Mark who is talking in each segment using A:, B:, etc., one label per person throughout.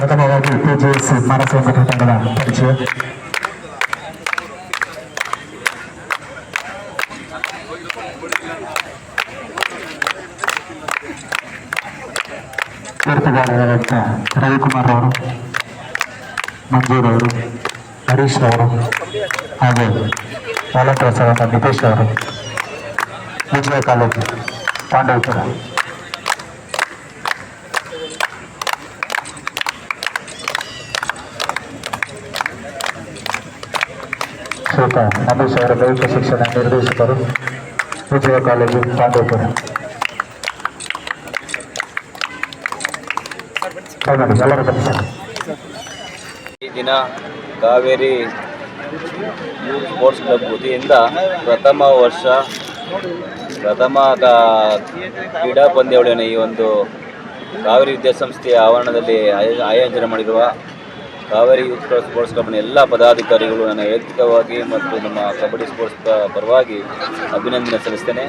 A: ಪ್ರಥಮವಾಗಿ ಕೆಜಿಎಸ್ ಮಾನವ ಸಂಘಟನೆ ತಂಡದ ಪರಿಚಯ ತೀರ್ಥಗಾರರಾದ ರವಿಕುಮಾರ್ ಅವರು ಮಂಜೂರ್ ಅವರು ಹರೀಶ್ ಅವರು ಹಾಗೂ ವಾಲಂಟ್ರಸರಾದ ನಿತೇಶ್ ಅವರು ವಿಜಯ ಕಾಲೇಜು ಪಾಂಡವಪುರ ಶ್ರೀತ ನಂದೀಶ್ ಅವರ ದೈಹಿಕ ಶಿಕ್ಷಣ ನಿರ್ದೇಶಕರು ವಿಜಯ ಕಾಲೇಜು ಪಾಂಡೇಪುರ
B: ಈ ದಿನ ಕಾವೇರಿ ಯೂತ್ ಸ್ಪೋರ್ಟ್ಸ್ ಕ್ಲಬ್ ವತಿಯಿಂದ ಪ್ರಥಮ ವರ್ಷ, ಪ್ರಥಮ ಕ್ರೀಡಾ ಪಂದ್ಯಾವಳಿಯನ್ನು ಈ ಒಂದು ಕಾವೇರಿ ವಿದ್ಯಾಸಂಸ್ಥೆಯ ಆವರಣದಲ್ಲಿ ಆಯೋ- ಆಯೋಜನೆ ಮಾಡಿರುವ ಕಾವೇರಿ ಯೂತ್ ಸ್ಪೋರ್ಟ್ಸ್ ಕ್ಲಬ್ನ ಎಲ್ಲ ಪದಾಧಿಕಾರಿಗಳು ನನ್ನ ವೈಯಕ್ತಿಕವಾಗಿ ಮತ್ತು ನಮ್ಮ ಕಬಡ್ಡಿ ಸ್ಪೋರ್ಟ್ಸ್ ಪರವಾಗಿ ಅಭಿನಂದನೆ ಸಲ್ಲಿಸ್ತೇನೆ.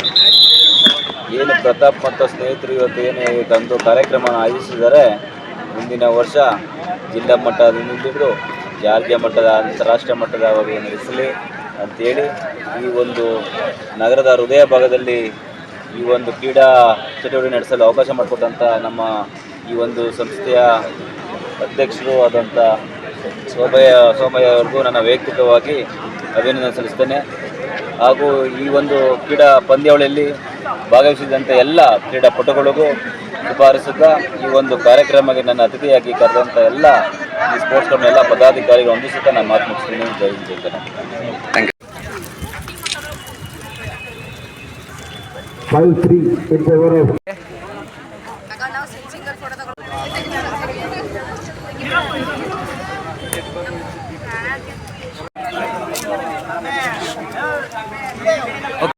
B: ಏನು ಪ್ರತಾಪ್ ಮತ್ತು ಸ್ನೇಹಿತರು ಇವತ್ತು ಏನು ತಂದು ಕಾರ್ಯಕ್ರಮ ಆಯೋಜಿಸಿದ್ದಾರೆ, ಮುಂದಿನ ವರ್ಷ ಜಿಲ್ಲಾ ಮಟ್ಟದಿಂದ ಹಿಡಿದು ಜಾರ್ಜಿಯ ಮಟ್ಟದ, ಅಂತಾರಾಷ್ಟ್ರೀಯ ಮಟ್ಟದವರೆಗೆ ನಡೆಸಲಿ ಅಂತೇಳಿ ಈ ಒಂದು ನಗರದ ಹೃದಯ ಭಾಗದಲ್ಲಿ ಈ ಒಂದು ಕ್ರೀಡಾ ಚಟುವಟಿಕೆ ನಡೆಸಲು ಅವಕಾಶ ಮಾಡಿಕೊಟ್ಟಂಥ ನಮ್ಮ ಈ ಒಂದು ಸಂಸ್ಥೆಯ ಅಧ್ಯಕ್ಷರು ಆದಂಥ ಸೋಮಯ್ಯ ಸೋಮಯ್ಯ ಅವ್ರಿಗೂ ನನ್ನ ವೈಯಕ್ತಿಕವಾಗಿ ಅಭಿನಂದನೆ ಸಲ್ಲಿಸ್ತೇನೆ. ಹಾಗೂ ಈ ಒಂದು ಕ್ರೀಡಾ ಪಂದ್ಯಾವಳಿಯಲ್ಲಿ ಭಾಗವಹಿಸಿದಂಥ ಎಲ್ಲ ಕ್ರೀಡಾಪಟುಗಳಿಗೂ ಶಿಫಾರಸುತ್ತಾ ಈ ಒಂದು ಕಾರ್ಯಕ್ರಮಕ್ಕೆ ನನ್ನ ಅತಿಥಿಯಾಗಿ ಕರೆದಂಥ ಎಲ್ಲ ಈ ಸ್ಪೋರ್ಟ್ಸ್ ಕ್ಲಬ್ನ ಎಲ್ಲ ಪದಾಧಿಕಾರಿಗಳು ಹೊಂದಿಸುತ್ತಾ ನಾನು ಮಾತು ಮುಗಿಸ್ತೀನಿ ಜೈ ಜೈ ಕರ್ನಾಟಕ
A: ಫೈವ್ ತ್ರೀ